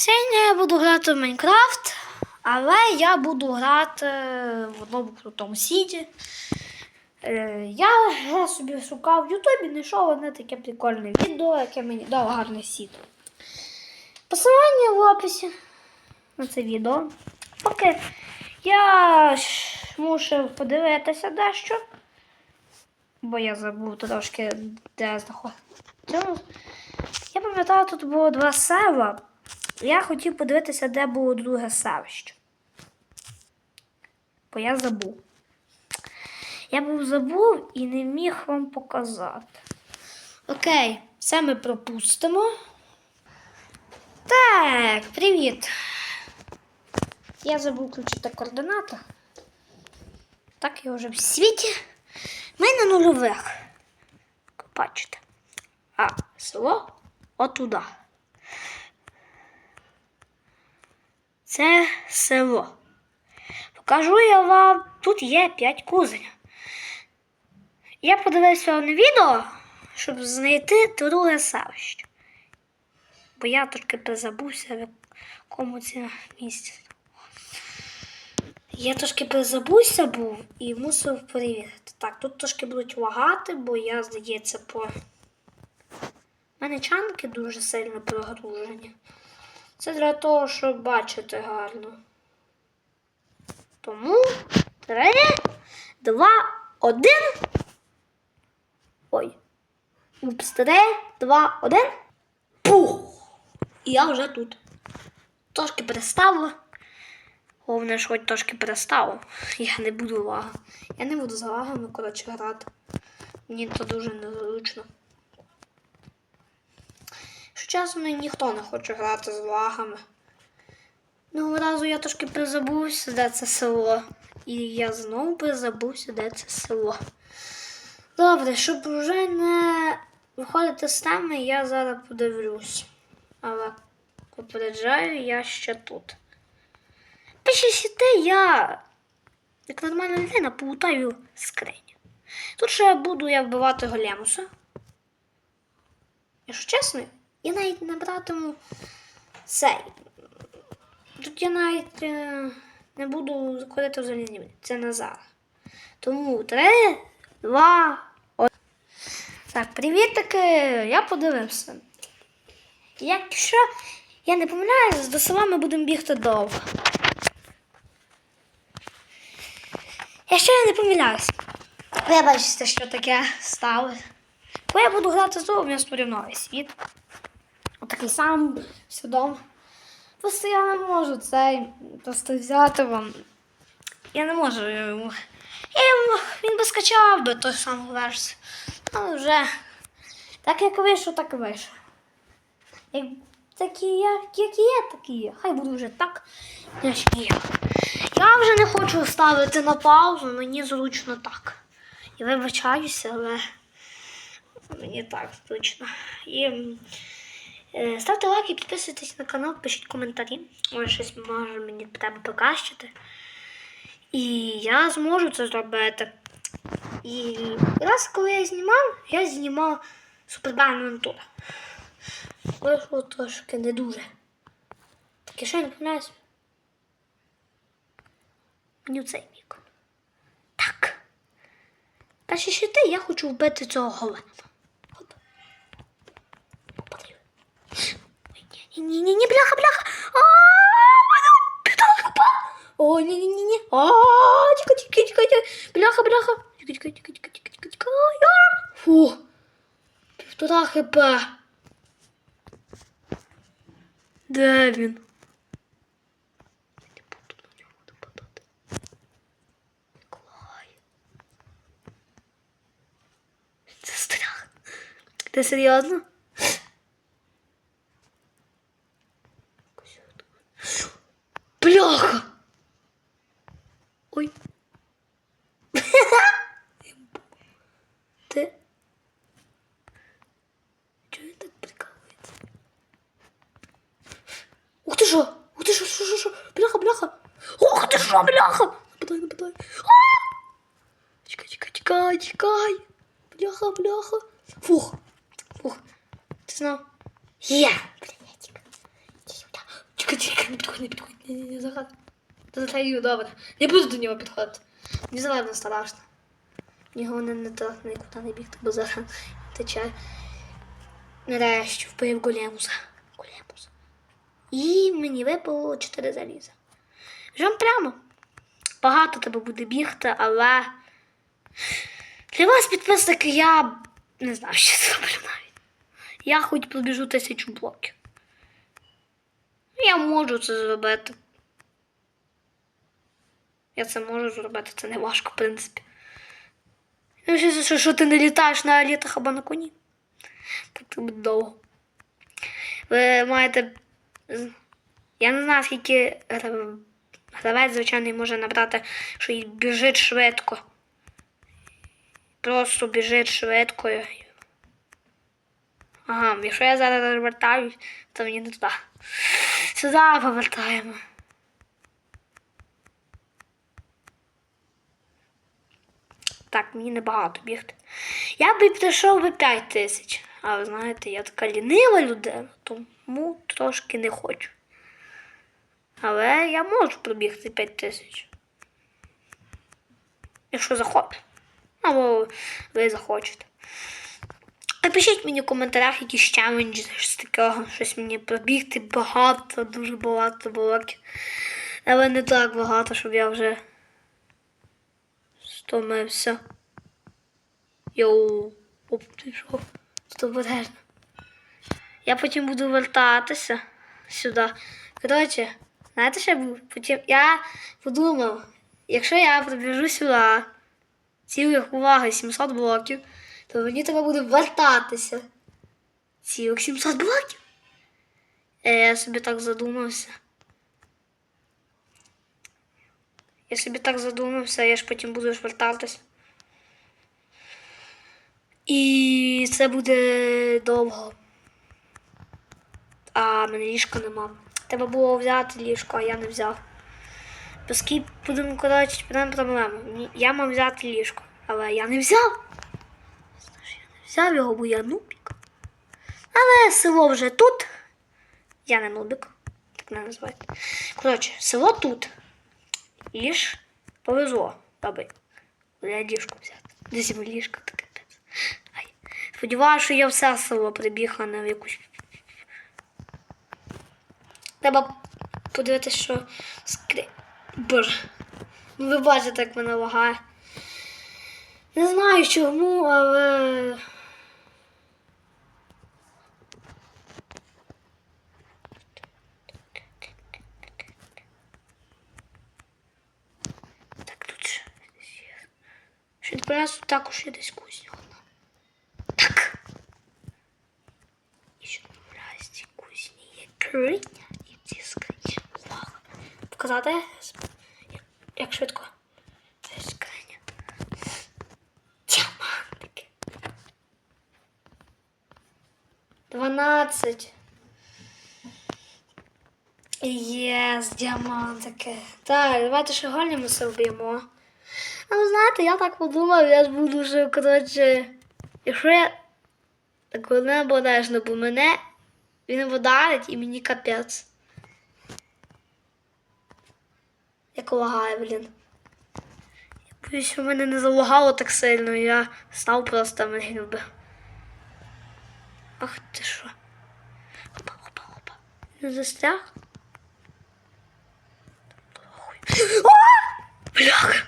Сьогодні я буду грати в Майнкрафт, але я буду грати в одному крутому сіті. Е, Я, собі шукав в Ютубі, знайшов одне таке прикольне відео, яке мені дало гарний сіт. Посилання в описі на це відео. Поки я мушу подивитися дещо, бо я забув трошки, де знаходиться. Я пам'ятаю, тут було два села. Я хотів подивитися, де було друге селище. Бо я забув. Я був забув і не міг вам показати. Окей, це ми пропустимо. Так, привіт. Я забув включити координати. Так, я вже в світі. Ми на нульових. Бачите. А село отуда. Це село. Покажу я вам, тут є 5 кузенів. Я подивився на відео, щоб знайти друге селище. Бо я трошки призабувся, в якому це місці. Я трошки призабувся був і мусив перевірити. Так, тут трошки будуть лагати, бо я, здається, по. У мене чанки дуже сильно прогружені. Це для того, щоб бачити гарно. Тому три, два, один. Ой. Упс, три, два, один. Пух! І я вже тут. Трошки переставила. Головне, що хоч трошки переставив. Я не буду лага. Я не буду з лагами, коротше, грати. Мені це дуже незручно. Чесно, ніхто не хоче грати з лагами. Ну, разу я трошки призабувся, де це село. І я знову призабувся, де це село. Добре, щоб вже не виходити з теми, я зараз подивлюсь. Але попереджаю, я ще тут. Пише сіти, я, як нормальна людина, полутаю скриню. Тут ще буду я вбивати големуса. Якщо чесно, я навіть не братиму цей. Тут я навіть е, не буду заходити в залізні. Це Назар. Тому три, два, один. Так, привіт таки. Я подивився. Якщо я не помиляюсь, до села ми будемо бігти довго. Якщо я не помиляюсь, ви бачите, що таке сталося. Бо я буду грати знову, у мене створив світ. Отакий сам свідом. Просто я не можу цей просто взяти вам. Я не можу йому. Він би скачав би той саму версію. Але вже так як вийшов, так і вийшов. Як такі як, як є, так і є. Хай буде вже так, як є. Я вже не хочу ставити на паузу, мені зручно так. І вибачаюся, але мені так зручно. І Ставте лайки, підписуйтесь на канал, пишіть коментарі. Може, щось може мені треба покращити. І я зможу це зробити. І раз, коли я знімав, я знімав Супербан тур. Вийшло трошки не дуже. Так, я ще не помиляюсь. Мені цей вікон. Так. Перші щити я хочу вбити цього голема. Ні, ні, ні, бляха, бляха. А, мене бляха, па. О, ні, ні, ні, ні. А, тікай, тікай, тікай, тікай. Бляха, бляха. Тікай, тікай, тікай, тікай, тікай, тікай, тікай. А, Фу. Півтора хп. Де він? Не буду на нього нападати. Миколай. Це страх. Ти серйозно? Бляха! Ой. Ти? Чого він так прикалується? Ух ти що? Ух ти що, що, що, що? Бляха, бляха! Ух ти що, бляха! Нападай, нападай! А! Чекай, чекай, чекай, чекай! Бляха, бляха! Фух! Фух! Ти знав? Є! Приветик! Сюда! чекай, не підходь, не підходь, не, не, не загад. Та затаю, добре. Не буду до нього підходити. Мені зелено страшно. Мені головне не то нікуди не бігти, бо зараз тече. Нарешті вбив големуса. Големуса. І мені випало 4 заліза. Жом прямо. Багато тебе буде бігти, але для вас, підписники, я не знаю, що зроблю навіть. Я хоч пробіжу тисячу блоків. Я можу це зробити. Я це можу зробити, це не важко, в принципі. Ну, що, що, ти не літаєш на літах або на коні? Так це буде довго. Ви маєте. Я не знаю, скільки гра- гравець, звичайно, може набрати, що й біжить швидко. Просто біжить швидко. Ага, якщо я зараз розвертаюсь, то мені не туди. Сюди повертаємо. Так, мені небагато бігти. Я би пішов би 5 тисяч. А ви знаєте, я така лінива людина, тому трошки не хочу. Але я можу пробігти 5 тисяч. Якщо захочу. Або ви захочете. Напишіть мені в коментарях якісь челенджі з такого, щось мені пробігти багато, дуже багато блоків. Але не так багато, щоб я вже стомився. Йоу, оп, пішов. Стоподежно. Я потім буду вертатися сюди. Коротше, знаєте, що я буду? Потім я подумав, якщо я пробіжу сюди, цілих уваги 700 блоків, то мені треба буде вертатися. Цілих 700 блоків. Я собі так задумався. Я собі так задумався, я ж потім буду ж вертатись. І це буде довго. А мене ліжка нема. Треба було взяти ліжко, а я не взяв. Оскільки будемо підемо проблема. Я мав взяти ліжко, але я не взяв. Взяв його, бо я нубік. Але село вже тут. Я не нубік, так не називають. Коротше, село тут. І ж повезло, баби. Я ліжко взяти. Десь ліжко таке. Сподіваюся, що я все село прибіг, а не в якусь. Треба подивитися, що скри. Боже. Ну ви бачите, як мене лагає. Не знаю чому, але. Так, тут ще десь є. Нас також є десь одна. Так. І що в цій кузні є криня і скрині. Увага. Показати, як, як швидко. Це скриня. Діамантики. 12. Єс, діамантики. Так, давайте ще голімуса вб'ємо. Ви знаєте, я так подумав, я ж буду вже, коротше, якщо я так не обережно, бо мене він вдарить і мені капець. Як лагає, блін. Я боюсь, що мене не залагало так сильно, я став просто мене любив. Ах ти що? Опа, опа, опа. Не застряг? Бляха!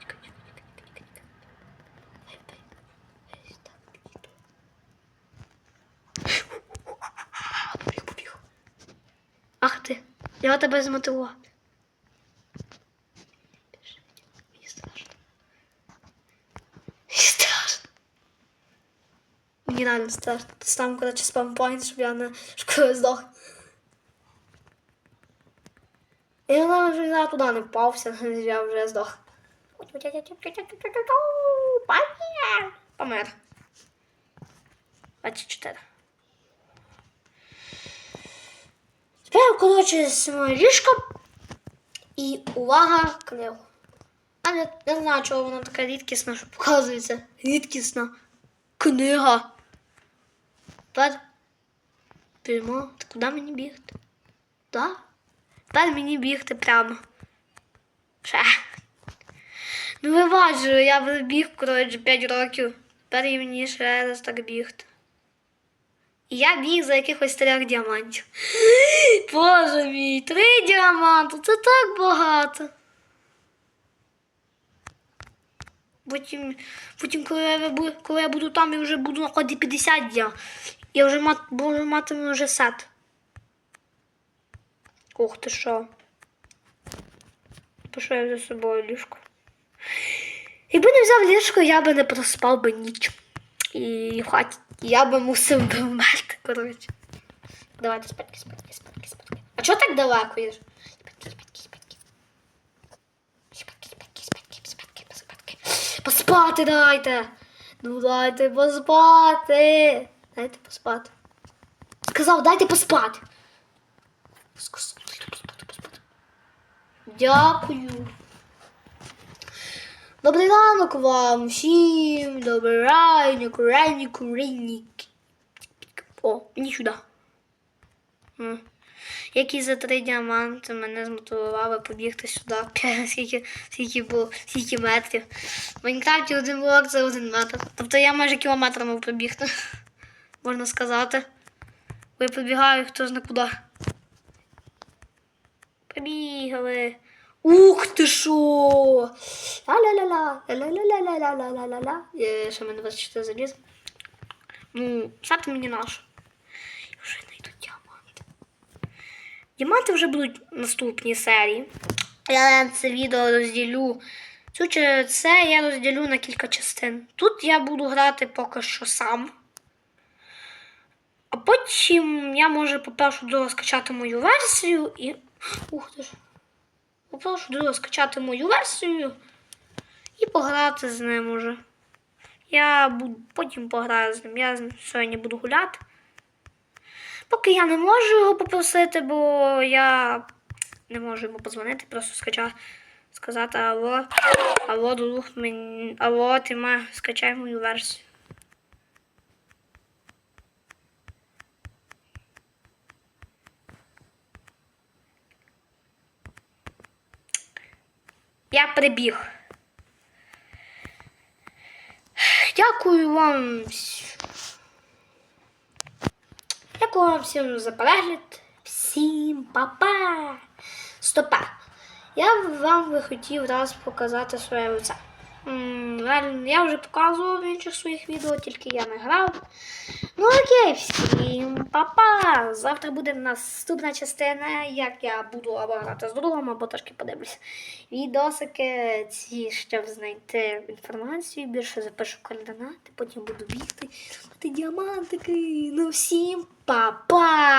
Тікай, тікай, тікай. І. Побіг, побіг. Ах ти, я тебе змотивувати. Мені страшно. Мені страшно. Реально страшно. Там, коротше, спампоінт, щоб я не школи здох. Я навіть вже туди не впався, я вже здох. Помер. Помер. 24. Тепер коротше, з моє ліжко. І увага, книгу. А не, не знаю, чого вона така рідкісна, що показується. Рідкісна книга. Тепер біжимо. Та куди мені бігти? Да? Тепер мені бігти прямо. Ще. Ну ви бачили, я вже біг, коротше, 5 років. Тепер і мені ще раз так бігти. І я біг за якихось трьох діамантів. Боже мій, три діаманти, це так багато. Потім, потім коли, я, коли я буду там, я вже буду на ході 50 дня. Я вже мат, буду матиму вже сет. Ух ти що. Пішов я за собою ліжко. Якби не взяв ліжко, я би не проспав би ніч. І хаті я би мусив би вмерти, коротше. Давайте спадки, спадки, спадки, спадки. А чого так далеко спадки. Поспати дайте. Ну дайте поспати. Дайте поспати. Сказав, дайте поспати. Сказав, дайте поспати, поспати. Дякую. Добрий ранок вам всім. Добрий ранок, ранок, ранок. О, мені сюди. Які за три діаманти мене змотивували побігти сюди. Скільки, скільки було, скільки метрів. В Майнкрафті один блок це один метр. Тобто я майже кілометр мав пробігти. Можна сказати. Бо я побігаю хто зна куди. Побігали. Ух ти шо! Ла-ла-ла-ла, ла-ла-ла-ла-ла-ла-ла-ла. Е, Ще мене 24 заліз. Ну, сати мені наш. Я вже знайду діаманти. Діаманти вже будуть в наступній серії. Я це відео розділю. Цю це я розділю на кілька частин. Тут я буду грати поки що сам. А потім я може попрошу друга скачати мою версію і. Ух ти ж. Попрошу друга скачати мою версію і пограти з ним уже. Я буду, потім пограю з ним. Я сьогодні буду гуляти. Поки я не можу його попросити, бо я не можу йому подзвонити, просто скачати, сказати алло, алло, друг, мені, алло, ти ма, скачай мою версію. Я прибіг. Дякую вам. Дякую вам всім за перегляд. Всім па-па. Стопа. Я вам би хотів раз показати своє лице. Я вже показував в інших своїх відео, тільки я не грав. Ну окей, всім па-па. Завтра буде наступна частина, як я буду або грати з другом, або трошки подивлюся. Відосики ці, щоб знайти інформацію, більше запишу координати, потім буду бігти, діамантики. Ну всім па-па!